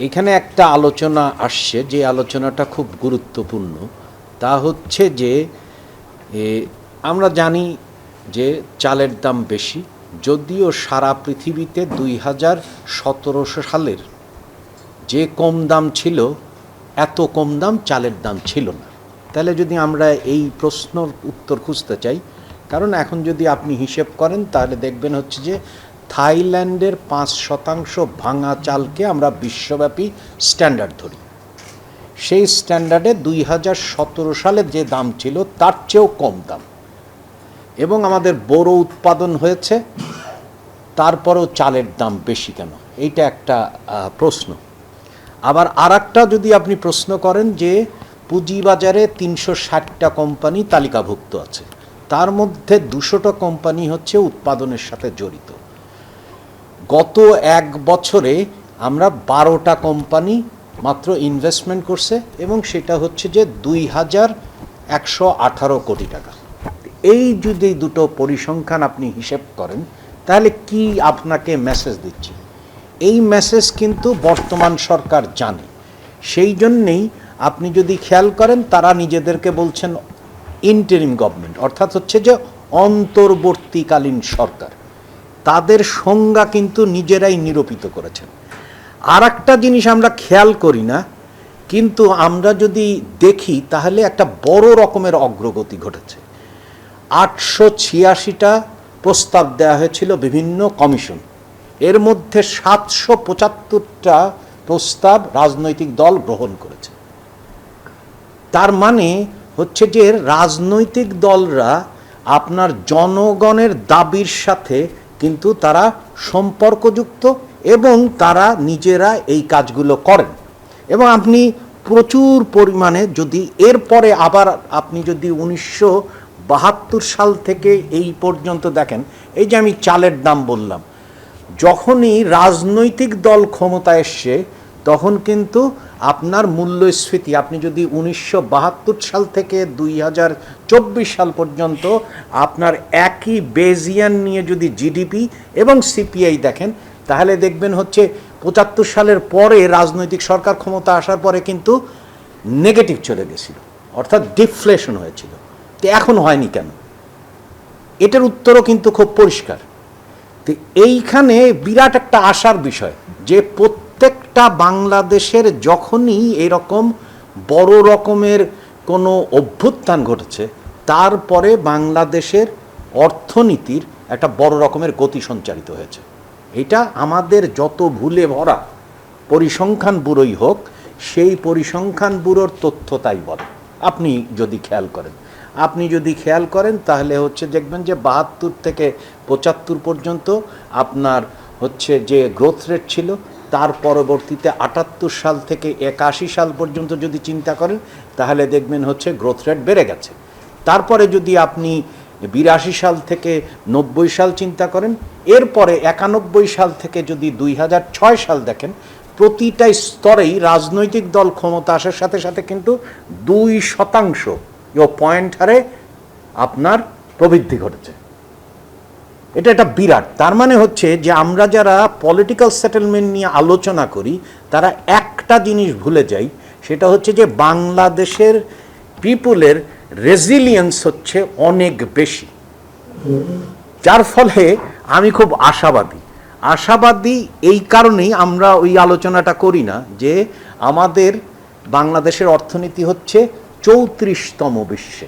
এখানে একটা আলোচনা আসছে, যে আলোচনাটা খুব গুরুত্বপূর্ণ। তা হচ্ছে যে আমরা জানি যে চালের দাম বেশি, যদিও সারা পৃথিবীতে দুই হাজার সতেরোশো সালের যে কম দাম ছিল, এত কম দাম চালের দাম ছিল না। তাহলে যদি আমরা এই প্রশ্নর উত্তর খুঁজতে চাই, কারণ এখন যদি আপনি হিসেব করেন, তাহলে দেখবেন হচ্ছে যে থাইল্যান্ডের পাঁচ শতাংশ ভাঙা চালকে আমরা বিশ্বব্যাপী স্ট্যান্ডার্ড ধরি। সেই স্ট্যান্ডার্ডে দুই হাজার সতেরো সালে যে দাম ছিল, তার চেয়েও কম দাম। এবং আমাদের বড় উৎপাদন হয়েছে, তারপরেও চালের দাম বেশি কেন? এইটা একটা প্রশ্ন। আবার আর যদি আপনি প্রশ্ন করেন যে পুঁজিবাজারে তিনশো ষাটটা কোম্পানি তালিকাভুক্ত আছে, তার মধ্যে দুশোটা কোম্পানি হচ্ছে উৎপাদনের সাথে জড়িত। গত এক বছরে আমরা বারোটা কোম্পানি মাত্র ইনভেস্টমেন্ট করছে এবং সেটা হচ্ছে যে দুই হাজার একশো আঠারো কোটি টাকা। এই যদি দুটো পরিসংখ্যান আপনি হিসেব করেন, তাহলে কি আপনাকে মেসেজ দিচ্ছে? এই মেসেজ কিন্তু বর্তমান সরকার জানে। সেই জন্যেই আপনি যদি খেয়াল করেন, তারা নিজেদেরকে বলছেন ইন্টারিম গভর্নমেন্ট অর্থাৎ হচ্ছে যে অন্তর্বর্তীকালীন সরকার। তাদের সংজ্ঞা কিন্তু নিজেরাই নিরূপিত করেছেন। আর একটা জিনিস আমরা খেয়াল করি না, কিন্তু আমরা যদি দেখি, তাহলে একটা বড় রকমের অগ্রগতি ঘটেছে। আটশো ছিয়াশিটা প্রস্তাব দেওয়া হয়েছিল বিভিন্ন কমিশন। এর মধ্যে সাতশো পঁচাত্তরটা প্রস্তাব রাজনৈতিক দল গ্রহণ করেছে। তার মানে হচ্ছে যে, রাজনৈতিক দলরা আপনার জনগণের দাবির সাথে কিন্তু তারা সম্পর্কযুক্ত এবং তারা নিজেরা এই কাজগুলো করেন। এবং আপনি প্রচুর পরিমাণে যদি এরপরে আবার আপনি যদি উনিশশো বাহাত্তর সাল থেকে এই পর্যন্ত দেখেন, এই যে আমি চালের দাম বললাম, যখনই রাজনৈতিক দল ক্ষমতা এসছে, তখন কিন্তু আপনার মূল্যস্ফীতি, আপনি যদি উনিশশো বাহাত্তর সাল থেকে দুই হাজার চব্বিশ সাল পর্যন্ত আপনার একই বেজিয়ান নিয়ে যদি জিডিপি এবং সিপিআই দেখেন, তাহলে দেখবেন হচ্ছে পঁচাত্তর সালের পরে রাজনৈতিক সরকার ক্ষমতা আসার পরে কিন্তু নেগেটিভ চলে গেছিল, অর্থাৎ ডিফ্লেশন হয়েছিল। তো এখন হয়নি কেন? এটার উত্তরও কিন্তু খুব পরিষ্কার। তো এইখানে বিরাট একটা আশার বিষয়, যে প্রত্যেকটা বাংলাদেশের যখনই এরকম বড় রকমের কোনো অভ্যুত্থান ঘটেছে, তারপরে বাংলাদেশের অর্থনীতির একটা বড় রকমের গতি সঞ্চারিত হয়েছে। এটা আমাদের যত ভুলে ভরা পরিসংখ্যান ব্যুরোই হোক, সেই পরিসংখ্যান ব্যুরোর তথ্য তাই বলে। আপনি যদি খেয়াল করেন। আপনি যদি খেয়াল করেন, তাহলে হচ্ছে দেখবেন যে বাহাত্তর থেকে পঁচাত্তর পর্যন্ত আপনার হচ্ছে যে গ্রোথ রেট ছিল তার পরবর্তীতে আটাত্তর সাল থেকে একাশি সাল পর্যন্ত যদি চিন্তা করেন, তাহলে দেখবেন হচ্ছে গ্রোথ রেট বেড়ে গেছে। তারপরে যদি আপনি বিরাশি সাল থেকে নব্বই সাল চিন্তা করেন, এরপরে একানব্বই সাল থেকে যদি দুই হাজার ছয় সাল দেখেন, প্রতিটা স্তরেই রাজনৈতিক দল ক্ষমতা আসার সাথে সাথে কিন্তু দুই শতাংশ ও পয়েন্ট হারে আপনার প্রবৃদ্ধি ঘটেছে। এটা একটা বিরাট। তার মানে হচ্ছে যে আমরা যারা পলিটিক্যাল সেটেলমেন্ট নিয়ে আলোচনা করি, তারা একটা জিনিস ভুলে যাই, সেটা হচ্ছে যে বাংলাদেশের পিপুলের রেজিলিয়েন্স হচ্ছে অনেক বেশি। যার ফলে আমি খুব আশাবাদী। আশাবাদী এই কারণেই আমরা ওই আলোচনাটা করি না যে আমাদের বাংলাদেশের অর্থনীতি হচ্ছে চৌত্রিশতম বিশ্বে।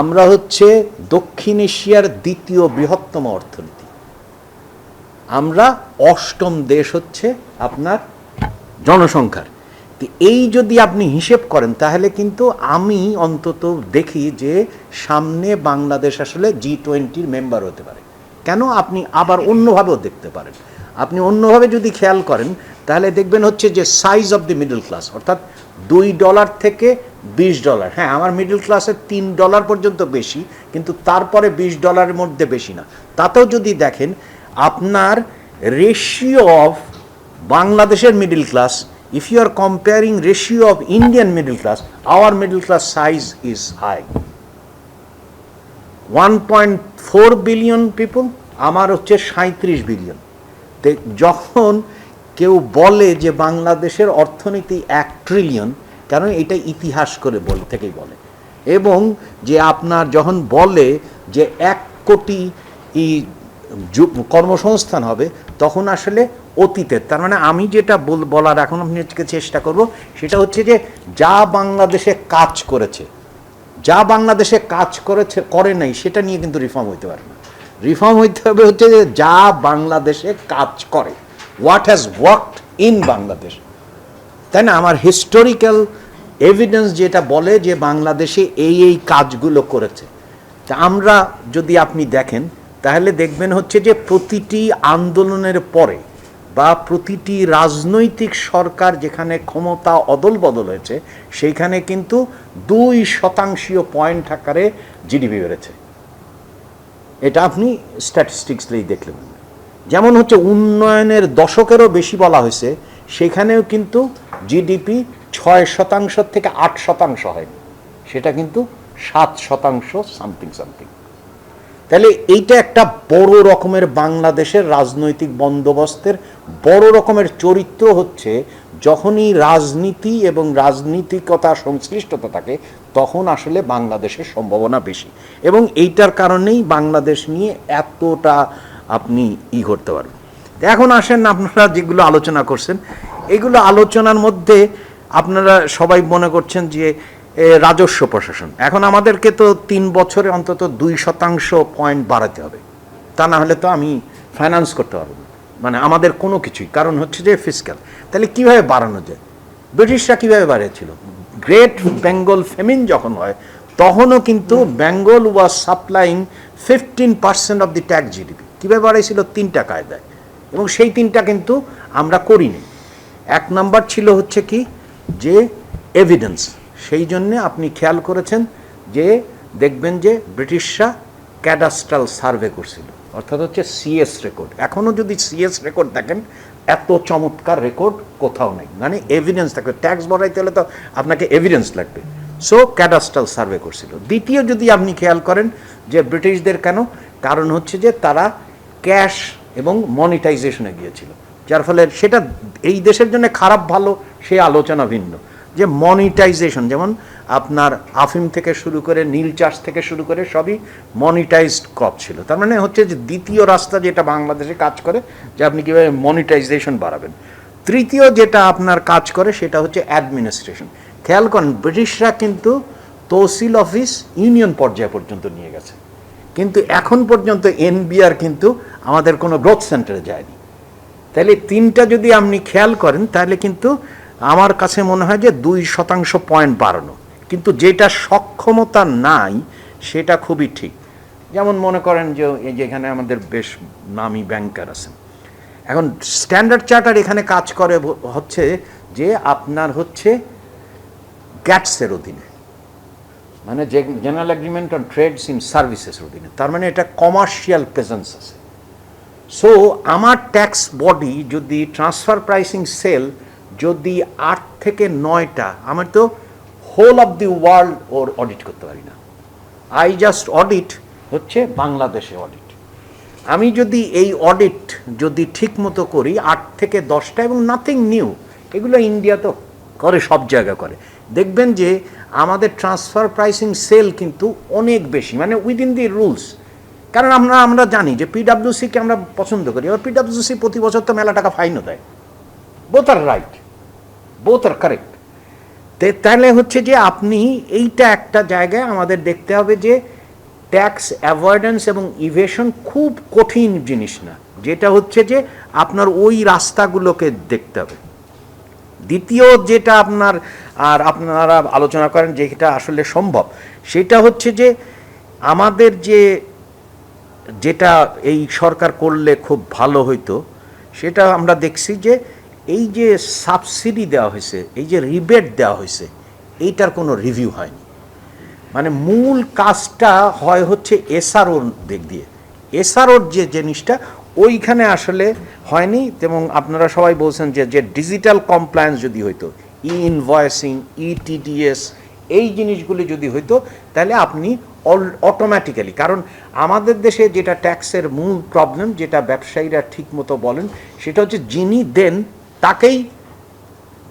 আমরা হচ্ছে দক্ষিণ এশিয়ার দ্বিতীয় বৃহত্তম অর্থনীতি। আমরা অষ্টম দেশ হচ্ছে আপনার জনসংখ্যার। এই যদি আপনি হিসেব করেন, তাহলে কিন্তু আমি অন্তত দেখি যে সামনে বাংলাদেশ আসলে জি টোয়েন্টির মেম্বার হতে পারে। কেন? আপনি আবার অন্যভাবেও দেখতে পারেন। আপনি অন্যভাবে যদি খেয়াল করেন, তাহলে দেখবেন হচ্ছে যে size of the middle class অর্থাৎ দুই ডলার থেকে বিশ ডলার। হ্যাঁ আমার মিডল ক্লাসের তিন ডলার পর্যন্ত বেশি, কিন্তু তারপরে বিশ ডলারের মধ্যে বেশি না। তাতেও যদি দেখেন, আপনার রেশিও অফ বাংলাদেশের middle class if you are comparing ratio of Indian middle class our middle class size is high one point four billion people আমার হচ্ছে সাঁত্রিশ বিলিয়ন যখন কেউ বলে যে বাংলাদেশের অর্থনীতি এক ট্রিলিয়ন কারণ এটা ইতিহাস করে বলে, থেকেই বলে। এবং যে আপনার যখন বলে যে এক কোটি ই কর্মসংস্থান হবে, তখন আসলে অতীতের, তার মানে আমি যেটা বল- বলার এখন আজকে চেষ্টা করব, সেটা হচ্ছে যে যা বাংলাদেশে কাজ করেছে, যা বাংলাদেশে কাজ করেছে, করে নাই, সেটা নিয়ে কিন্তু রিফর্ম হইতে পারে না। রিফর্ম হইতে হবে হচ্ছে যে যা বাংলাদেশে কাজ করে। What has worked in Bangladesh তাই না আমার হিস্টোরিক্যাল এভিডেন্স যেটা বলে যে বাংলাদেশে এই এই কাজগুলো করেছে। তা আমরা যদি আপনি দেখেন, তাহলে দেখবেন হচ্ছে যে প্রতিটি আন্দোলনের পরে বা প্রতিটি রাজনৈতিক সরকার যেখানে ক্ষমতা অদল বদল হয়েছে, সেইখানে কিন্তু দুই শতাংশীয় পয়েন্ট আকারে জিডিপি বেড়েছে। এটা আপনি স্ট্যাটিস্টিক্সলেই দেখলেন যেমন হচ্ছে উন্নয়নের দশকেরও বেশি বলা হয়েছে, সেখানেও কিন্তু জিডিপি ছয় শতাংশ থেকে আট শতাংশ হয়নি। সেটা কিন্তু সাত শতাংশ সামথিং সামথিং। তাহলে এইটা একটা বড় রকমের বাংলাদেশের রাজনৈতিক বন্দোবস্তের বড় রকমের চরিত্র হচ্ছে, যখনই রাজনীতি এবং রাজনীতিকতা সংশ্লিষ্টতা থাকে, তখন আসলে বাংলাদেশের সম্ভাবনা বেশি। এবং এইটার কারণেই বাংলাদেশ নিয়ে এতটা আপনি ই করতে পারবেন। এখন আসেন, আপনারা যেগুলো আলোচনা করছেন, এগুলো আলোচনার মধ্যে আপনারা সবাই মনে করছেন যে রাজস্ব প্রশাসন। এখন আমাদেরকে তো তিন বছরে অন্তত দুই শতাংশ পয়েন্ট বাড়াতে হবে। তা না হলে তো আমি ফাইন্যান্স করতে পারব মানে আমাদের কোনো কিছুই। কারণ হচ্ছে যে ফিসক্যাল তাহলে কীভাবে বাড়ানো যায়? ব্রিটিশরা কীভাবে বাড়িয়েছিল? গ্রেট বেঙ্গল ফেমিন যখন হয়, তখনও কিন্তু Bengal was supplying fifteen percent of the tax GDP কীভাবে বাড়াইছিল তিনটা কায়দায়। এবং সেই তিনটা কিন্তু আমরা করিনি। এক নাম্বার ছিল হচ্ছে কি? যে এভিডেন্স সেই জন্যে আপনি খেয়াল করেছেন যে দেখবেন যে ব্রিটিশরা ক্যাডাস্ট্রাল সার্ভে করছিল। অর্থাৎ হচ্ছে সিএস রেকর্ড এখনও যদি সিএস রেকর্ড দেখেন, এত চমৎকার রেকর্ড কোথাও নেই। মানে এভিডেন্স থাকবে। ট্যাক্স বাড়াইতে হলে তো আপনাকে এভিডেন্স লাগবে। সো ক্যাডাস্ট্রাল সার্ভে করছিল। দ্বিতীয় যদি আপনি খেয়াল করেন যে ব্রিটিশদের কেন? কারণ হচ্ছে যে তারা ক্যাশ এবং মনিটাইজেশনে গিয়েছিল, যার ফলে সেটা এই দেশের জন্য খারাপ, ভালো, সে আলোচনা ভিন্ন। যে মনিটাইজেশন, যেমন আপনার আফিম থেকে শুরু করে নীল চাষ থেকে শুরু করে সবই মনিটাইজড ক্রপ ছিল। তার মানে হচ্ছে যে দ্বিতীয় রাস্তা যেটা বাংলাদেশে কাজ করে, যে আপনি কীভাবে মনিটাইজেশন বাড়াবেন। তৃতীয় যেটা আপনার কাজ করে, সেটা হচ্ছে অ্যাডমিনিস্ট্রেশন। খেয়াল করেন, ব্রিটিশরা কিন্তু তহসিল অফিস ইউনিয়ন পর্যায় পর্যন্ত নিয়ে গেছে। কিন্তু এখন পর্যন্ত এনবিআর কিন্তু আমাদের কোনো গ্রোথ সেন্টারে যায়নি। তাহলে তিনটা যদি আপনি খেয়াল করেন, তাহলে কিন্তু আমার কাছে মনে হয় যে দুই শতাংশ পয়েন্ট বাড়ানো। কিন্তু যেটা সক্ষমতা নাই, সেটা খুবই ঠিক। যেমন মনে করেন যে যেখানে আমাদের বেশ নামি ব্যাংকার আছেন। এখন স্ট্যান্ডার্ড চার্টার এখানে কাজ করে হচ্ছে যে আপনার হচ্ছে গ্যাটসের অধীনে। মানে যে general agreement on trades in services অধীনে তার মানে এটা কমার্শিয়াল প্রেজেন্স আছে। সো আমার ট্যাক্স বডি যদি ট্রান্সফার প্রাইসিং সেল যদি আট থেকে নয়টা আমার তো whole of the world or audit করতে পারি না। আই জাস্ট অডিট হচ্ছে বাংলাদেশে অডিট আমি যদি এই অডিট যদি ঠিক মতো করি, আট থেকে দশটা এবং নাথিং নিউ এগুলো ইন্ডিয়া তো করে, সব জায়গা করে। দেখবেন যে আমাদের ট্রান্সফার প্রাইসিং সেল কিন্তু অনেক বেশি মানে উইদিন দি রুলস কারণ আমরা আমরা জানি যে পিডাব্লিউসিকে আমরা পছন্দ করি, এবার পিডাব্লিউসি প্রতি বছর তো মেলা টাকা ফাইনও দেয়। Both are right both are correct তাহলে হচ্ছে যে আপনি এইটা একটা জায়গায় আমাদের দেখতে হবে যে ট্যাক্স অ্যাভয়েডেন্স এবং ইভেশন খুব কঠিন জিনিস না, যেটা হচ্ছে যে আপনার ওই রাস্তাগুলোকে দেখতে হবে। দ্বিতীয় যেটা আপনার, আর আপনারা আলোচনা করেন যেটা আসলে সম্ভব, সেটা হচ্ছে যে আমাদের যে, যেটা এই সরকার করলে খুব ভালো হইতো, সেটা আমরা দেখছি যে এই যে সাবসিডি দেওয়া হয়েছে, এই যে রিবেট দেওয়া হয়েছে, এইটার কোনো রিভিউ হয়নি। মানে মূল কাজটা হয় হচ্ছে এসআরওর দিক দিয়ে। এসআরওর যে জিনিসটা ওইখানে আসলে হয়নি এবং আপনারা সবাই বলছেন যে যে ডিজিটাল কমপ্লায়েন্স যদি হইতো ই ইনভয়েসিং ই টিডিএস এই জিনিসগুলি যদি হইতো তাহলে আপনি অটোমেটিক্যালি কারণ আমাদের দেশে যেটা ট্যাক্সের মূল প্রবলেম যেটা ব্যবসায়ীরা ঠিক মতো বলেন সেটা হচ্ছে যিনি দেন তাকেই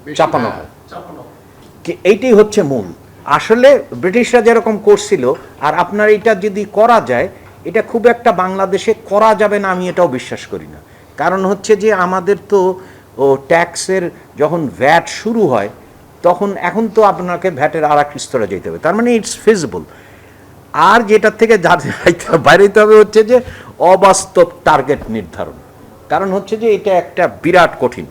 বেশি- চাপানো হ্যাঁ, হয়। এইটাই হচ্ছে মূল। আসলে ব্রিটিশরা যেরকম করছিল আর আপনার এটা যদি করা যায় এটা খুব একটা বাংলাদেশে করা যাবে না আমি এটাও বিশ্বাস করি না। কারণ হচ্ছে যে আমাদের তো ও ট্যাক্সের যখন ভ্যাট শুরু হয় তখন এখন তো আপনাকে ভ্যাটের আর এক স্তরে যেতে হবে। তার মানে ইটস ফিজিবল আর যেটার থেকে যা- বাইরে যেতে হবে হচ্ছে যে অবাস্তব টার্গেট নির্ধারণ। কারণ হচ্ছে যে এটা একটা বিরাট কঠিন।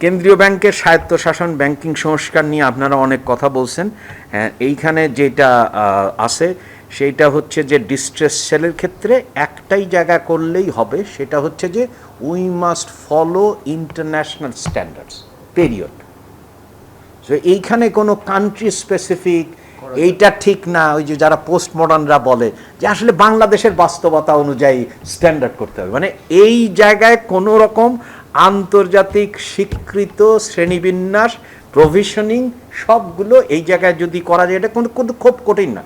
কেন্দ্রীয় ব্যাংকের স্বায়ত্তশাসন ব্যাংকিং সংস্কার নিয়ে আপনারা অনেক কথা বলছেন। হ্যাঁ, এইখানে যেটা আছে সেইটা হচ্ছে যে ডিস্ট্রেস সেলের ক্ষেত্রে একটাই জায়গা করলেই হবে সেটা হচ্ছে যে we must follow international standards period so এইখানে কোনো কান্ট্রি স্পেসিফিক এইটা ঠিক না ওই যে যারা পোস্ট মডার্নরা বলে যে আসলে বাংলাদেশের বাস্তবতা অনুযায়ী স্ট্যান্ডার্ড করতে হবে। মানে এই জায়গায় কোনো রকম আন্তর্জাতিক স্বীকৃত শ্রেণীবিন্যাস প্রভিশনিং সবগুলো এই জায়গায় যদি করা যায় এটা কোনো কোনো খুব কঠিন না।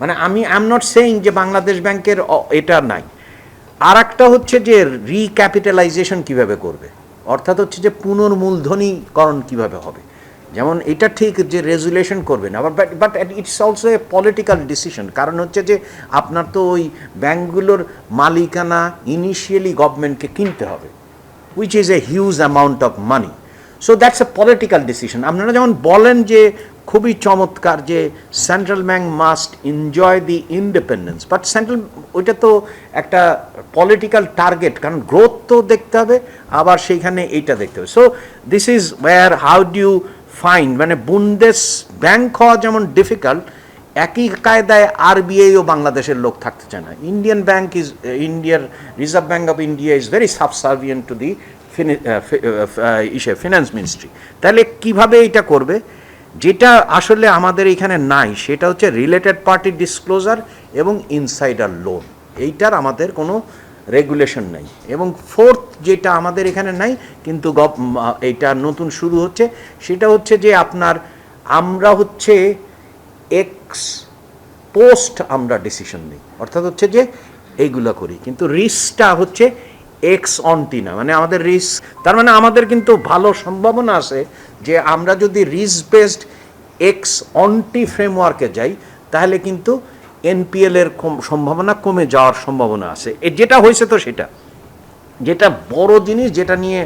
মানে আমি আই এম নট সেইং যে বাংলাদেশ ব্যাংকের এটা নাই। আর একটা হচ্ছে যে রিক্যাপিটালাইজেশন কীভাবে করবে? অর্থাৎ হচ্ছে যে পুনর্মূলধনীকরণ কীভাবে হবে? যেমন এটা ঠিক যে রেজুলেশন করবেন আবার but but it's also a political decision কারণ হচ্ছে যে আপনার তো ওই ব্যাংকগুলোর মালিকানা ইনিশিয়ালি গভর্নমেন্টকে কিনতে হবে which is a huge amount of money so that's a political decision আপনারা যেমন বলেন যে খুবই চমৎকার যে central bank must enjoy the independence but central ওইটা তো একটা পলিটিক্যাল টার্গেট কারণ গ্রোথ তো দেখতে হবে, আবার সেইখানে এইটা দেখতে হবে। So this is where how do fine মানে বুন্দেস ব্যাংক হওয়া যেমন ডিফিকাল্ট একই কায়দায় আরবিআই ও বাংলাদেশের লোক থাকতে চায় না। ইন্ডিয়ান ব্যাংক ইজ ইন্ডিয়ার reserve bank of India is very subservient to the ইসে ফিনান্স মিনিস্ট্রি তাহলে কীভাবে এটা করবে? যেটা আসলে আমাদের এখানে নাই সেটা হচ্ছে রিলেটেড পার্টি ডিসক্লোজার এবং ইনসাইডার লোন এইটার আমাদের কোনো রেগুলেশন নাই। এবং ফোর্থ যেটা আমাদের এখানে নাই কিন্তু আহ, এইটা নতুন শুরু হচ্ছে সেটা হচ্ছে যে আপনার আমরা হচ্ছে এক্স পোস্ট আমরা ডিসিশন নিই। অর্থাৎ হচ্ছে যে এইগুলো করি। কিন্তু রিস্কটা হচ্ছে এক্স অনটি না। মানে আমাদের রিস্ক তার মানে আমাদের কিন্তু ভালো সম্ভাবনা আছে যে আমরা যদি রিস্ক বেসড এক্স অনটি ফ্রেমওয়ার্কে যাই, তাহলে কিন্তু এনপিএল এর সম্ভাবনা কমে যাওয়ার সম্ভাবনা আছে। যেটা হয়েছে তো সেটা। যেটা বড় জিনিস, যেটা নিয়ে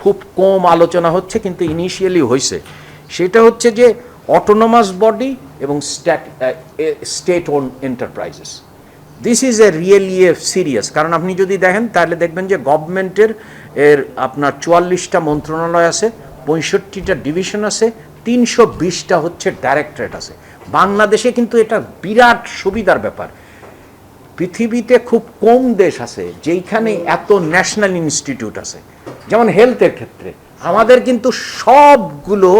খুব কম আলোচনা হচ্ছে, কিন্তু ইনিশিয়ালি হয়েছে, সেটা হচ্ছে যে অটোনোমাস বডি এবং state own enterprises this is a really a serious কারণ আপনি যদি দেখেন, তাহলে দেখবেন যে গভর্নমেন্টের এর আপনার চুয়াল্লিশটা মন্ত্রণালয় আছে পঁয়ষট্টিটা ডিভিশন আছে, তিনশো বিশটা হচ্ছে ডাইরেক্টরেট আছে। বাংলাদেশে কিন্তু এটা বিরাট সুবিধার ব্যাপার। পৃথিবীতে খুব কম দেশ আছে যেইখানে এত ন্যাশনাল ইনস্টিটিউট আছে। যেমন হেলথের ক্ষেত্রে, আমাদের কিন্তু সবগুলো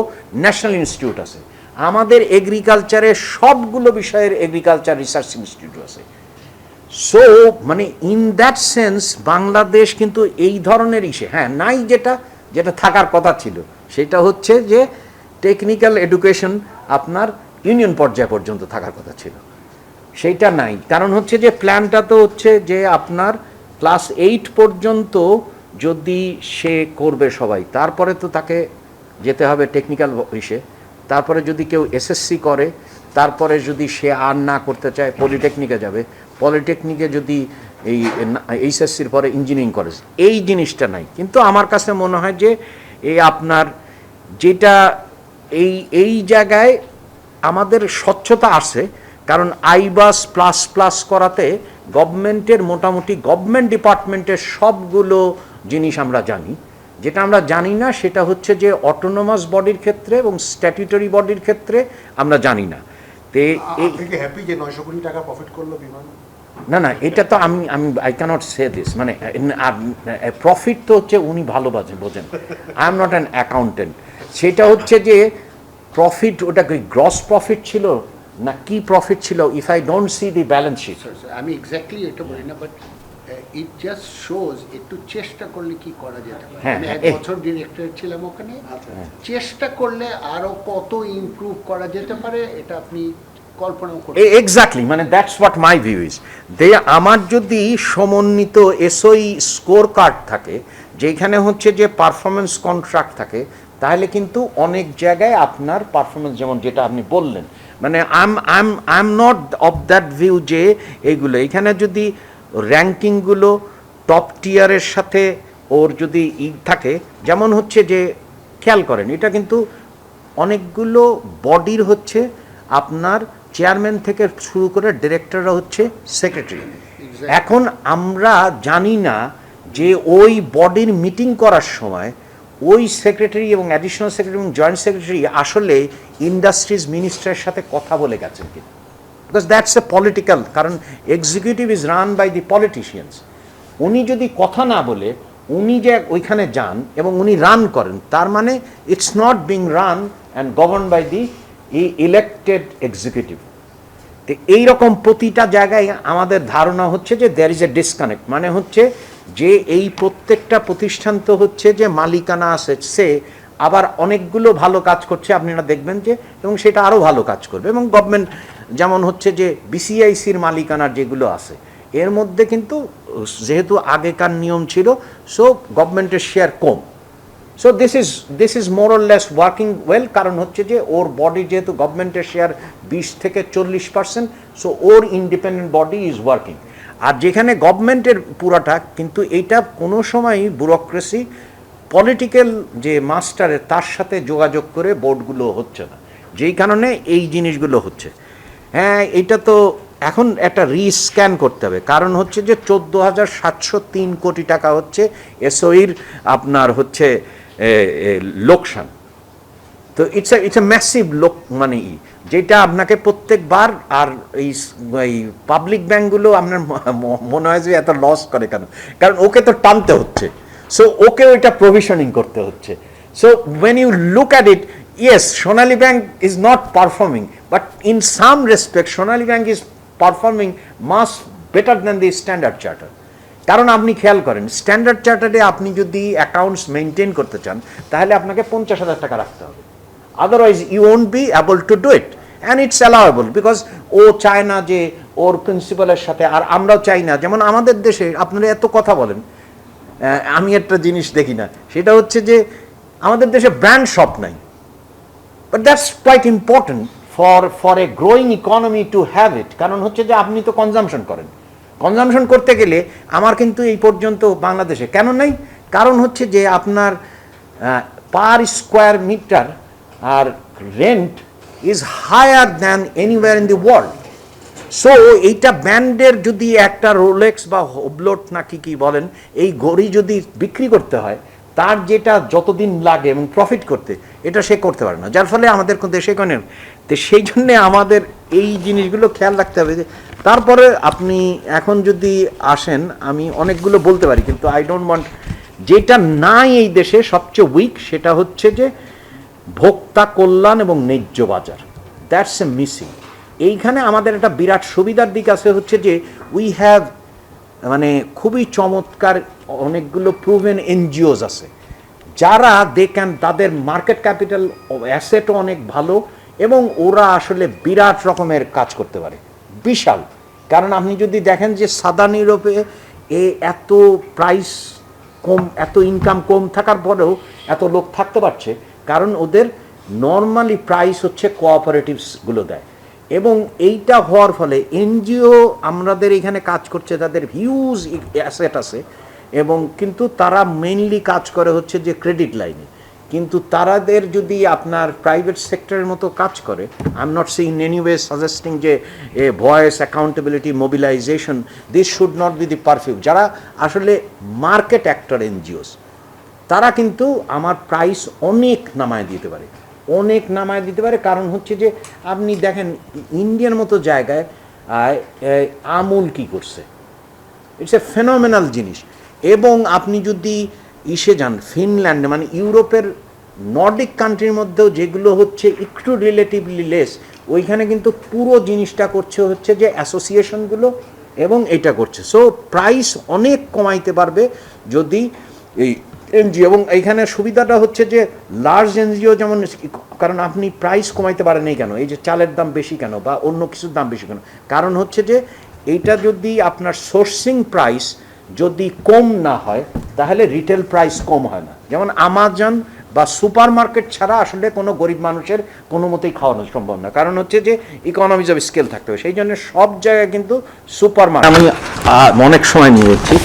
ন্যাশনাল ইনস্টিটিউট আছে। আমাদের এগ্রিকালচারে সবগুলো বিষয়ের এগ্রিকালচার রিসার্চ ইনস্টিটিউট আছে। সো মানে ইন দ্যাট সেন্স বাংলাদেশ কিন্তু এই ধরনের ইসে হ্যাঁ নাই যেটা যেটা থাকার কথা ছিল, সেটা হচ্ছে যে টেকনিক্যাল এডুকেশন আপনার ইউনিয়ন পর্যায় পর্যন্ত থাকার কথা ছিল। সেইটা নাই। কারণ হচ্ছে যে প্ল্যানটা তো হচ্ছে যে আপনার ক্লাস এইট পর্যন্ত যদি সে করবে সবাই, তারপরে তো তাকে যেতে হবে টেকনিক্যাল ইসে তারপরে যদি কেউ এসএসসি করে, তারপরে যদি সে আর না করতে চায় পলিটেকনিকে যাবে। পলিটেকনিকে যদি এই এইচএসসির পরে ইঞ্জিনিয়ারিং কলেজ এই জিনিসটা নাই। কিন্তু আমার কাছে মনে হয় যে এই আপনার যেটা এই এই জায়গায় আমাদের স্বচ্ছতা আছে কারণ আইবাস প্লাস প্লাস করাতে গভর্নমেন্টের মোটামুটি গভর্নমেন্ট ডিপার্টমেন্টের সবগুলো জিনিস আমরা জানি। যেটা আমরা জানি না সেটা হচ্ছে যে অটোনোমাস বডির ক্ষেত্রে এবং স্ট্যাটুটরি বডির ক্ষেত্রে আমরা জানি না। তে এই হ্যাপি যে নয়শো কোটি টাকা প্রফিট করল বিমান? না না এটা তো আমি আমি আই ক্যানট সে দিস মানে প্রফিট তো হচ্ছে উনি ভালো বাজে বোঝেন। I am not an accountant সেটা হচ্ছে যে প্রফিট ওটা কি গ্রস প্রফিট ছিল? না কি প্রফিট ছিল? If I don't see the balance sheet আমি এক্স্যাক্টলি এটা বলি না বাট ইট জাস্ট শোজ একটু চেষ্টা করলে কি করা যেতে পারে? হ্যাঁ, আমি এক হ্যাঁ, বছর ডিরেক্টর ছিলাম ওখানে। চেষ্টা করলে আরও কত ইমপ্রুভ করা যেতে পারে এটা আপনি কল্পনাও করতে এক্স্যাক্টলি মানে that's what my view is they, আমার যদি সমন্বিত এসওই স্কোর কার্ড থাকে, যেখানে হচ্ছে যে পারফরমেন্স কন্ট্রাক্ট থাকে, তাহলে কিন্তু অনেক জায়গায় আপনার পারফরমেন্স যেমন যেটা আপনি বললেন মানে um um I am not of that view যে এইগুলো এখানে যদি র্যাঙ্কিংগুলো টপ টিয়ারের সাথে ওর যদি ই থাকে, যেমন হচ্ছে যে, খেয়াল করেন, এটা কিন্তু অনেকগুলো বডির হচ্ছে আপনার চেয়ারম্যান থেকে শুরু করে ডিরেক্টররা হচ্ছে সেক্রেটারি এখন আমরা জানি না যে ওই বডির মিটিং করার সময় ওই সেক্রেটারি এবং অ্যাডিশনাল সেক্রেটারি এবং জয়েন্ট সেক্রেটারি আসলে ইন্ডাস্ট্রিজ মিনিস্টারের সাথে কথা বলে গেছেন কিনা? বিকজ দ্যাটস এ পলিটিক্যাল কারণ executive is run by the politicians উনি যদি কথা না বলে উনি যে ওইখানে যান এবং উনি রান করেন তার মানে it's not being run and govern by the elected executive তো এইরকম প্রতিটা জায়গায় আমাদের ধারণা হচ্ছে যে দ্যার ইজ এ ডিসকানেক্ট মানে হচ্ছে যে এই প্রত্যেকটা প্রতিষ্ঠান তো হচ্ছে যে মালিকানা আছে, সে আবার অনেকগুলো ভালো কাজ করছে। আপনারা দেখবেন যে, এবং সেটা আরও ভালো কাজ করবে। এবং গভর্নমেন্ট যেমন হচ্ছে যে বিসিআইসির মালিকানার যেগুলো আছে, এর মধ্যে কিন্তু যেহেতু আগেকার নিয়ম ছিল সো গভর্নমেন্টের share com. So this is this is more less working well কারণ হচ্ছে যে ওর বডি যেহেতু গভর্নমেন্টের শেয়ার বিশ থেকে চল্লিশ percent so or independent body is working আর যেখানে গভর্নমেন্টের পুরাটা, কিন্তু এইটা কোনো সময়ই ব্যুরোক্রেসি পলিটিক্যাল যে মাস্টারের তার সাথে যোগাযোগ করে বোর্ডগুলো হচ্ছে না। যেই কারণে এই জিনিসগুলো হচ্ছে। হ্যাঁ এটা তো এখন একটা রিস্ক্যান করতে হবে। কারণ হচ্ছে যে চোদ্দ হাজার সাতশো তিন কোটি টাকা হচ্ছে এসওইর আপনার হচ্ছে লোকসান। তো ইটস ইটস এ ম্যাসিভ লোক মানে ই, যেটা আপনাকে প্রত্যেকবার আর এই এই পাবলিক ব্যাংকগুলো আপনার মনে হয় যে এত লস করে কেন? কারণ ওকে তো টানতে হচ্ছে। সো ওকে ওইটা প্রভিশনিং করতে হচ্ছে। So when you look at it yes Sonali bank is not performing but in some respect Sonali bank is performing much better than the standard charter কারণ আপনি খেয়াল করেন স্ট্যান্ডার্ড চার্টারে আপনি যদি অ্যাকাউন্টস মেনটেন করতে চান, তাহলে আপনাকে পঞ্চাশ হাজার টাকা রাখতে হবে। Otherwise you won't be able to do it and it's allowable because ও চায় না যে ওর প্রিন্সিপালের সাথে, আর আমরাও চাই না। যেমন আমাদের দেশে, আপনারা এত কথা বলেন আমি একটা জিনিস দেখি না। সেটা হচ্ছে যে, আমাদের দেশে ব্র্যান্ড শপ নাই। But that's quite important for for a growing economy to have it কারণ হচ্ছে যে, আপনি তো কনজামশন করেন। কনজামশন করতে গেলে আমার কিন্তু এই পর্যন্ত বাংলাদেশে কেন নেই? কারণ হচ্ছে যে আপনার per square metre R rent is higher than anywhere in the world so এইটা ব্যান্ডের যদি একটা রোলেক্স বা হোবলোট নাকি কি বলেন, এই ঘড়ি যদি বিক্রি করতে হয়, তার যেটা যতদিন লাগে এবং প্রফিট করতে, এটা সে করতে পারে না। যার ফলে আমাদের দেশে কোনো তো সেই জন্যে আমাদের এই জিনিসগুলো খেয়াল রাখতে হবে যে, তারপরে আপনি এখন যদি আসেন, আমি অনেকগুলো বলতে পারি, কিন্তু আই ডোন্ট ওয়ান্ট যেটা নাই এই দেশে সবচেয়ে উইক সেটা হচ্ছে যে, ভোক্তা কল্যাণ এবং ন্যায্য বাজার। দ্যাটস এ মিসিং এইখানে আমাদের একটা বিরাট সুবিধার দিক আছে হচ্ছে যে উই হ্যাভ মানে খুবই চমৎকার অনেকগুলো প্রুভেন এনজিওস আছে। যারা দে ক্যান তাদের মার্কেট ক্যাপিটাল অ্যাসেটও অনেক ভালো এবং ওরা আসলে বিরাট রকমের কাজ করতে পারে। বিশাল। কারণ আপনি যদি দেখেন যে সাদান ইউরোপে এ এত প্রাইস কম, এত ইনকাম কম থাকার পরেও এত লোক থাকতে পারছে। কারণ ওদের নর্মালি প্রাইস হচ্ছে কোঅপারেটিভসগুলো দেয়। এবং এইটা হওয়ার ফলে এনজিও আমাদের এখানে কাজ করছে, তাদের হিউজ অ্যাসেট আছে। এবং কিন্তু তারা মেইনলি কাজ করে হচ্ছে যে ক্রেডিট লাইনে কিন্তু তারাদের যদি আপনার প্রাইভেট সেক্টরের মতো কাজ করে I am not saying any way suggesting যে, a voice accountability mobilisation this should not be the purview যারা আসলে মার্কেট অ্যাক্টর এনজিওস তারা কিন্তু আমার প্রাইস অনেক নামায় দিতে পারে। অনেক নামায় দিতে পারে, কারণ হচ্ছে যে, আপনি দেখেন ইন্ডিয়ার মতো জায়গায় আমুল কি করছে? ইটস এ ফেনোমেনাল জিনিস। এবং আপনি যদি ইসে যান, ফিনল্যান্ডে মানে ইউরোপের নর্ডিক কান্ট্রির মধ্যেও যেগুলো হচ্ছে একটু রিলেটিভলি লেস ওইখানে কিন্তু পুরো জিনিসটা করছে হচ্ছে যে অ্যাসোসিয়েশনগুলো এবং এটা করছে। সো প্রাইস অনেক কমাইতে পারবে যদি এই এনজিও, এবং এইখানে সুবিধাটা হচ্ছে যে লার্জ এনজিও যেমন কারণ আপনি প্রাইস কমাইতে পারেন এই কেন? এই যে চালের দাম বেশি কেন? বা অন্য কিছুর দাম বেশি কেন? কারণ হচ্ছে যে এইটা যদি আপনার সোর্সিং প্রাইস যদি কম না হয়, তাহলে রিটেল প্রাইস কম হয় না। যেমন আমাজন বা সুপার মার্কেট ছাড়া আসলে কোনো গরিব মানুষের কোনো মতেই খাওয়ানো সম্ভব না। কারণ হচ্ছে যে ইকোনমিজ অফ স্কেল থাকতে হবে। সেই জন্য সব জায়গায় কিন্তু সুপার মার্কেট আমি অনেক সময় নিয়েছি।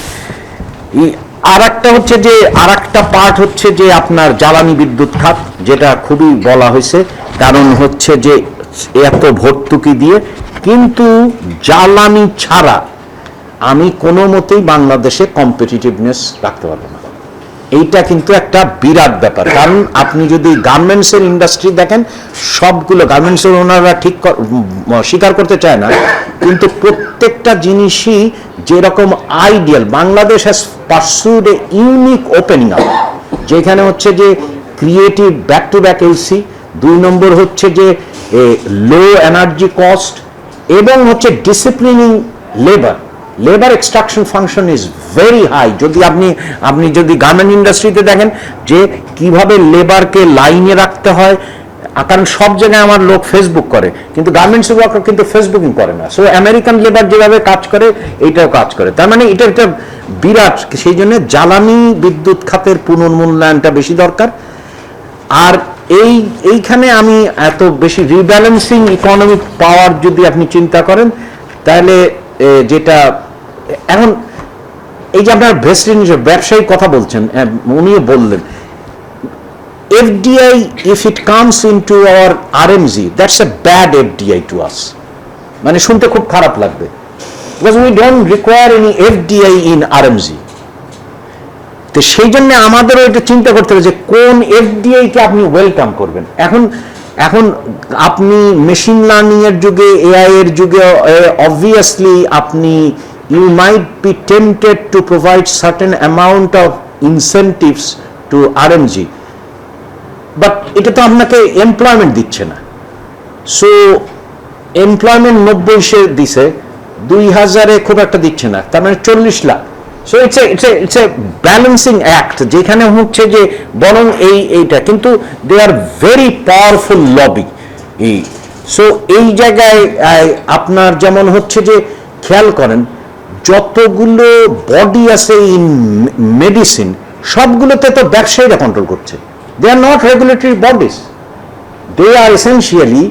আর একটা হচ্ছে যে আর একটা পার্ট হচ্ছে যে, আপনার জ্বালানি বিদ্যুৎ খাত, যেটা খুবই বলা হয়েছে। কারণ হচ্ছে যে, এত ভর্তুকি দিয়ে। কিন্তু জ্বালানি ছাড়া আমি কোনো মতেই বাংলাদেশে কম্পিটিটিভনেস রাখতে পারব না। এইটা কিন্তু একটা বিরাট ব্যাপার। কারণ আপনি যদি গার্মেন্টসের ইন্ডাস্ট্রি দেখেন, সবগুলো গার্মেন্টসের ওনারা ঠিক স্বীকার করতে চায় না। কিন্তু প্রত্যেকটা জিনিসই যেরকম ideal Bangladesh has pursued a unique opening up যেখানে হচ্ছে যে creative back to back LC দুই নম্বর হচ্ছে যে লো এনার্জি কস্ট এবং হচ্ছে disciplining labour labour extraction function is very high যদি আপনি আপনি যদি গার্মেন্ট ইন্ডাস্ট্রিতে দেখেন যে কীভাবে লেবারকে লাইনে রাখতে হয় কারণ সব জায়গায় আমার লোক ফেসবুক করে, কিন্তু গার্মেন্টস ওয়ার্কার কিন্তু ফেসবুকিং করে না। সো আমেরিকান লেবার যেভাবে কাজ করে এইটাও কাজ করে। তার মানে এটা একটা বিরাট, সেই জন্য জ্বালানি বিদ্যুৎ খাতের পুনর্মূল্যায়নটা বেশি দরকার। আর এই, এইখানে আমি এত বেশি রিব্যালেন্সিং ইকোনমিক পাওয়ার যদি আপনি চিন্তা করেন, তাহলে যেটা এখন এই যে আপনার ভেস্টিন ব্যবসায়িক কথা বলছেন উনিও বললেন FDI, if it comes into our RMZ, that's a bad FDI to us. মানে শুনতে খুব খারাপ লাগবে। Because we don't require any FDI in RMG তো সেই জন্য আমাদেরও এটা চিন্তা করতে হবে যে কোন এফডিআই কে আপনি ওয়েলকাম করবেন? এখন এখন আপনি মেশিন লার্নিং এর যুগে এআই এর যুগে অবভিয়াসলি আপনি you might be tempted to provide certain amount of incentives to RMG but এটা তো আপনাকে এমপ্লয়মেন্ট দিচ্ছে না। সো এমপ্লয়মেন্ট নব্বই সে দিছে দুই হাজারে খুব একটা দিচ্ছে না, তার মানে চল্লিশ lakh. So it's it's it's a balancing act যেখানে হচ্ছে যে বরং এই, এইটা। কিন্তু they are very powerful lobby এই সো এই জায়গায় আপনার যেমন হচ্ছে যে খেয়াল করেন যতগুলো বডি আছে ইন মেডিসিন সবগুলোতে তো ব্যবসায়ীরা কন্ট্রোল করছে। They are not regulatory bodies they are essentially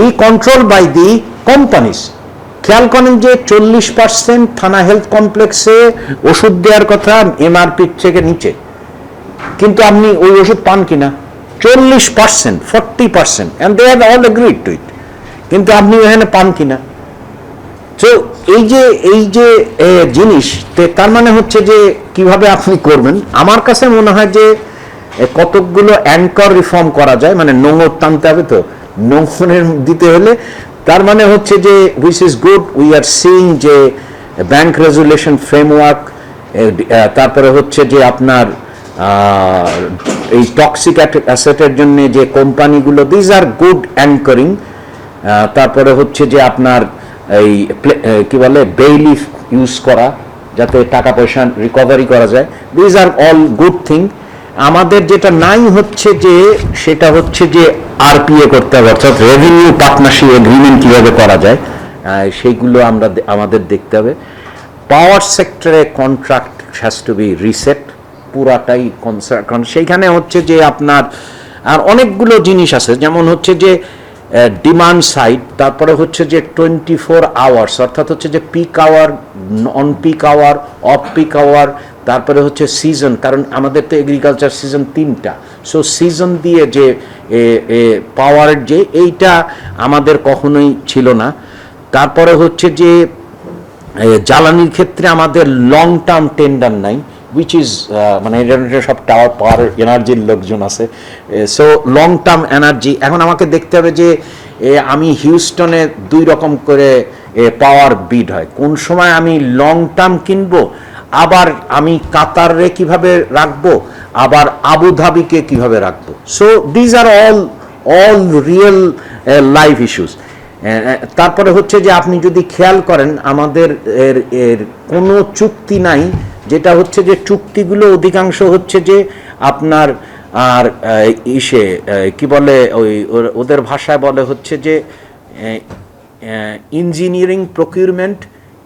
e control by the companies খেয়াল করেন যে চল্লিশ পার্সেন্ট থানা হেলথ কমপ্লেক্সে ওষুধ দেওয়ার কথা এমআরপি থেকে নিচে। কিন্তু আপনি ওই ওষুধ পান কিনা? চল্লিশ percent forty percent and they have all agreed to it কিন্তু আপনি ওখানে পান কিনা? তো এই যে এই যে জিনিস তার মানে হচ্ছে যে কীভাবে আপনি করবেন? আমার কাছে মনে হয় যে কতকগুলো অ্যাঙ্কর রিফর্ম করা যায় মানে নোংর টানতে হবে তো নোংরের দিতে হলে। তার মানে হচ্ছে যে which is good we are seeing যে ব্যাংক রেজুলেশন ফ্রেমওয়ার্ক তারপরে হচ্ছে যে আপনার এই টক্সিক অ্যাসেটের জন্য যে কোম্পানিগুলো দিজ আর গুড অ্যাঙ্করিং তারপরে হচ্ছে যে আপনার এই কি বলে বেইলিফ ইউজ করা, যাতে টাকা পয়সা রিকভারি করা যায়। These are all good thing আমাদের যেটা নাই হচ্ছে যে, সেটা হচ্ছে যে আরপিএ করতে হবে, অর্থাৎ রেভিনিউ পার্টনারশিপ এগ্রিমেন্ট কীভাবে করা যায় সেইগুলো আমরা আমাদের দেখতে হবে। পাওয়ার সেক্টরে contract has to be reset পুরাটাই কনসার্ট কারণ সেইখানে হচ্ছে যে আপনার, আর অনেকগুলো জিনিস আছে। যেমন হচ্ছে যে ডিমান্ড সাইড তারপরে হচ্ছে যে টোয়েন্টি ফোর আওয়ার্স অর্থাৎ হচ্ছে যে peak hour on peak hour off peak hour তারপরে হচ্ছে সিজন কারণ আমাদের তো এগ্রিকালচার সিজন তিনটা। সো সিজন দিয়ে যে পাওয়ারের যে, এইটা আমাদের কখনোই ছিল না। তারপরে হচ্ছে যে জ্বালানির ক্ষেত্রে আমাদের লং টার্ম টেন্ডার নাই। উইচ ইজ মানে এটা এটা সব টাওয়ার পাওয়ার এনার্জির লোকজন আছে। সো লং টার্ম এনার্জি এখন আমাকে দেখতে হবে যে আমি হিউস্টনে দুই রকম করে পাওয়ার বিড হয়। কোন সময় আমি লং টার্ম কিনবো? আবার আমি কাতারে কীভাবে রাখব? আবার আবুধাবিকে কীভাবে রাখব? So these are all all real life issues তারপরে হচ্ছে যে আপনি যদি খেয়াল করেন, আমাদের এর কোনো চুক্তি নাই যেটা হচ্ছে যে চুক্তিগুলো অধিকাংশ হচ্ছে যে আপনার আর ইসে কি বলে, ওই ওদের ভাষায় বলে হচ্ছে যে engineering procurement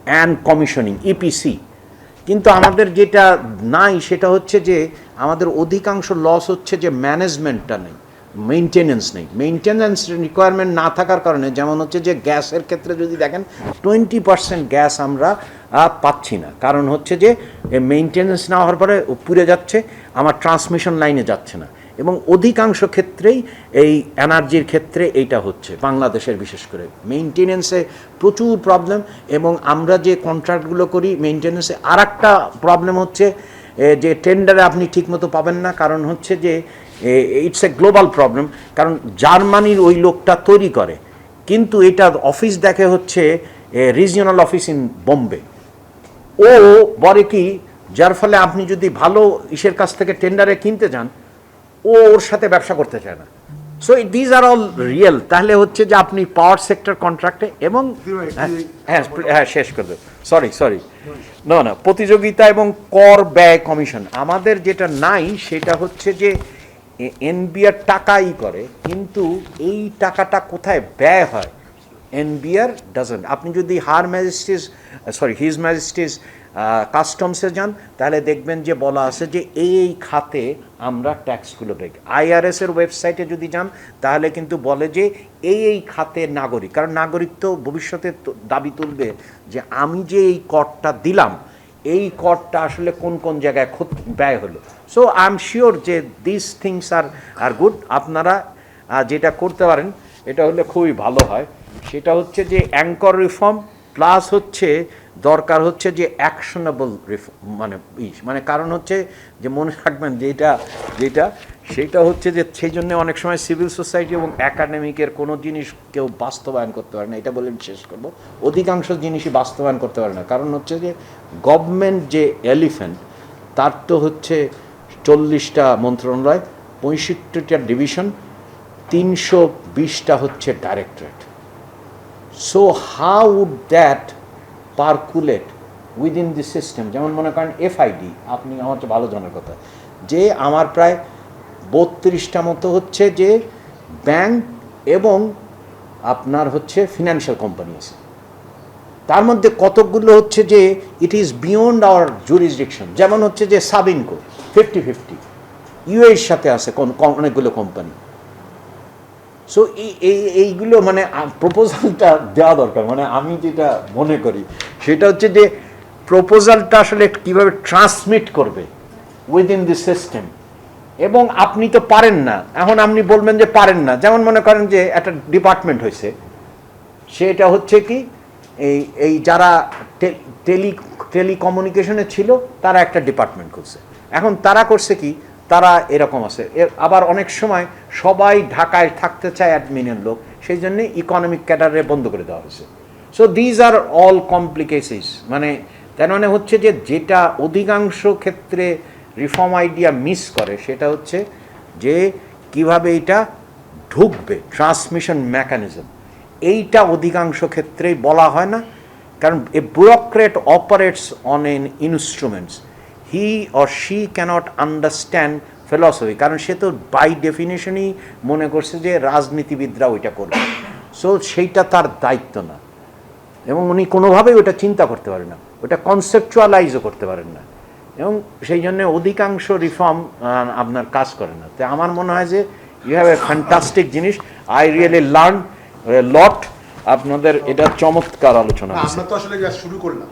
and commissioning EPC কিন্তু আমাদের যেটা নাই সেটা হচ্ছে যে আমাদের অধিকাংশ লস হচ্ছে যে ম্যানেজমেন্টটা নেই। মেনটেনেন্স নেই। মেনটেনেন্স রিকোয়ারমেন্ট না থাকার কারণে, যেমন হচ্ছে যে গ্যাসের ক্ষেত্রে যদি দেখেন টোয়েন্টি পার্সেন্ট গ্যাস আমরা পাচ্ছি না। কারণ হচ্ছে যে মেনটেনেন্স না হওয়ার পরে পুড়ে যাচ্ছে, আমার ট্রান্সমিশন লাইনে যাচ্ছে না। এবং অধিকাংশ ক্ষেত্রেই এই এনার্জির ক্ষেত্রে এইটা হচ্ছে, বাংলাদেশের বিশেষ করে। মেনটেনেন্সে প্রচুর প্রবলেম এবং আমরা যে কন্ট্রাক্টগুলো করি মেনটেনেন্সে আর একটা প্রবলেম হচ্ছে যে টেন্ডারে আপনি ঠিকমতো পাবেন না। কারণ হচ্ছে যে ইটস এ গ্লোবাল প্রবলেম কারণ জার্মানির ওই লোকটা তৈরি করে। কিন্তু এটা অফিস দেখে হচ্ছে রিজিওনাল অফিস ইন বোম্বে ও বলে কি যার ফলে আপনি যদি ভালো ইসের কাছ থেকে টেন্ডারে কিনতে যান ও ওর সাথে ব্যবসা করতে চায় না। So these are all real তাহলে হচ্ছে যে আপনি পাওয়ার সেক্টর কন্ট্রাক্টে এবং হ্যাঁ, হ্যাঁ হ্যাঁ শেষ করে দেব। সরি সরি না না প্রতিযোগিতা এবং কর ব্যয় কমিশন। আমাদের যেটা নাই সেটা হচ্ছে যে এনবিআর টাকাই করে, কিন্তু এই টাকাটা কোথায় ব্যয় হয়? এনবিআর ডাজেন্ট আপনি যদি হার ম্যাজিস্ট্রিজ সরি হিজ ম্যাজিস্ট্রিজ কাস্টমসে যান, তাহলে দেখবেন যে বলা আছে যে এই এই খাতে আমরা ট্যাক্সগুলো দেই আইআরএস এর ওয়েবসাইটে যদি যান, তাহলে কিন্তু বলে যে এই এই খাতে নাগরিক। কারণ নাগরিক তো ভবিষ্যতে দাবি তুলবে যে আমি যে এই করটা দিলাম এই করটা আসলে কোন কোন জায়গায় খুব ব্যয় হলো। সো আই এম শিওর যে this things are are good আপনারা যেটা করতে পারেন, এটা হলে খুবই ভালো হয়। সেটা হচ্ছে যে অ্যাঙ্কর রিফর্ম প্লাস হচ্ছে দরকার হচ্ছে যে অ্যাকশনেবল রিফর্ম মানে মানে কারণ হচ্ছে যে মনে রাখবেন যেটা যেটা সেটা হচ্ছে যে সেই জন্য অনেক সময় সিভিল সোসাইটি এবং একাডেমিকের কোনো জিনিস কেউ বাস্তবায়ন করতে পারে না। এটা বলে আমি শেষ করব। অধিকাংশ জিনিসই বাস্তবায়ন করতে পারে না। কারণ হচ্ছে যে গভর্নমেন্ট যে এলিফ্যান্ট, তার তো হচ্ছে চল্লিশটা মন্ত্রণালয়, পঁয়ষট্টিটা ডিভিশন, তিনশো বিশটা হচ্ছে directorate. So how would that percolate within the system যেমন মনে করেন এফআইডি আপনি আমার চেয়ে ভালো জানার কথা। যে আমার প্রায় বত্রিশটা মতো হচ্ছে যে ব্যাংক এবং আপনার হচ্ছে ফিনান্সিয়াল কোম্পানি আছে। তার মধ্যে কতকগুলো হচ্ছে যে it is beyond our jurisdiction যেমন হচ্ছে যে সাবিনকো ফিফটি ফিফটি ইউএর সাথে আছে কোন অনেকগুলো কোম্পানি সো এই- এইগুলো মানে প্রপোজালটা দেওয়া দরকার। মানে আমি যেটা মনে করি, সেটা হচ্ছে যে প্রপোজালটা আসলে কীভাবে ট্রান্সমিট করবে উইদিন দি সিস্টেম এবং আপনি তো পারেন না। এখন আপনি বলবেন যে পারেন না। যেমন মনে করেন যে একটা ডিপার্টমেন্ট হয়েছে। সেটা হচ্ছে কি, এই এই যারা টেলি টেলিকমিউনিকেশনে ছিল, তারা একটা ডিপার্টমেন্ট করছে। এখন তারা করছে কি, তারা এরকম আছে। আবার অনেক সময় সবাই ঢাকায় থাকতে চায় অ্যাডমিনের লোক। সেই জন্য ইকোনমিক ক্যাডারে বন্ধ করে দেওয়া হয়েছে। So these are all complications মানে তার মানে হচ্ছে যে যেটা অধিকাংশ ক্ষেত্রে রিফর্ম আইডিয়া মিস করে, সেটা হচ্ছে যে কীভাবে এটা ঢুকবে ট্রান্সমিশন মেকানিজম এইটা অধিকাংশ ক্ষেত্রেই বলা হয় না, কারণ a bureaucrat operates on an instruments he or she can't understand philosophy কারণ সে তো বাই ডেফিনেশনই মনে করছে যে রাজনীতিবিদরা ওইটা করবে। সো সেইটা তার দায়িত্ব না। এবং উনি কোনোভাবেই ওটা চিন্তা করতে পারেন না, ওটা কনসেপচুয়ালাইজও করতে পারেন না। এবং সেই জন্য অধিকাংশ রিফর্ম আপনার কাজ করে না। তো আমার মনে হয় যে ইউ হ্যাভ এ ফ্যান্টাস্টিক জিনিস। আই রিয়েলি লার্ন লট আপনাদের এটা চমৎকার আলোচনা আমরা তো আসলে শুরু করলাম